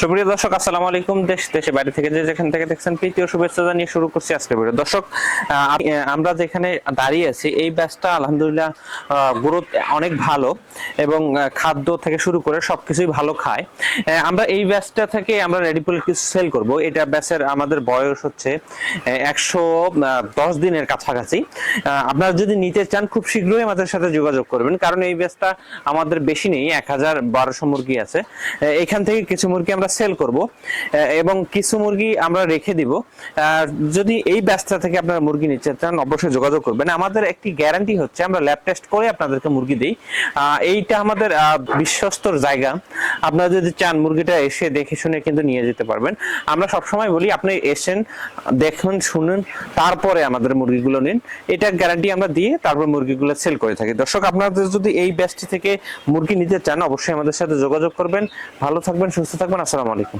সুপ্রিয় দর্শক, আসসালামু আলাইকুম। দেশ দেশে বাইরে থেকে যে যেখান থেকে দেখছেন প্রীতীয় শুভেচ্ছা জানিয়ে শুরু করছি আজকের ভিডিও। দর্শক আমরা যেখানে দাঁড়িয়ে আছি, এই ব্যাচটা আলহামদুলিল্লাহ গ্রোথ অনেক ভালো এবং খাদ্য থেকে শুরু করে সবকিছুই ভালো খায়। আমরা এই ব্যাচটা থেকে আমরা রেডিপুল কিছু সেল করব। এটা ব্যাচের আমাদের বয়স হচ্ছে একশো দশ দিনের কাছাকাছি। আপনারা যদি নিতে চান, খুব শীঘ্রই আমাদের সাথে যোগাযোগ করবেন। কারণ এই ব্যাচটা আমাদের বেশি নেই, এক হাজার বারোশো মুরগি আছে। এখান থেকে কিছু মুরগি আমরা সেল করব এবং কিছু মুরগি আমরা রেখে দিব। যদি এই ব্যাচটা থেকে আপনারা মুরগি নিতে চান, অবশ্যই যোগাযোগ করবেন। আমাদের একটি গ্যারান্টি হচ্ছে, আমরা ল্যাব টেস্ট করে আপনাদেরকে মুরগি দিই। এইটা আমাদের বিশ্বস্তর জায়গা। আপনারা যদি চান, মুরগিটা এসে দেখে শুনে কিন্তু নিয়ে যেতে পারবেন। আমরা সবসময় বলি, আপনি এসেন, দেখুন, শুনুন, তারপরে আমাদের মুরগিগুলো নিন। এটা গ্যারান্টি আমরা দিয়ে তারপর মুরগিগুলো সেল করে থাকি। দর্শক আপনাদের যদি এই ব্যাচটি থেকে মুরগি নিতে চান, অবশ্যই আমাদের সাথে যোগাযোগ করবেন। ভালো থাকবেন, সুস্থ থাকবেন। আসসালামু আলাইকুম।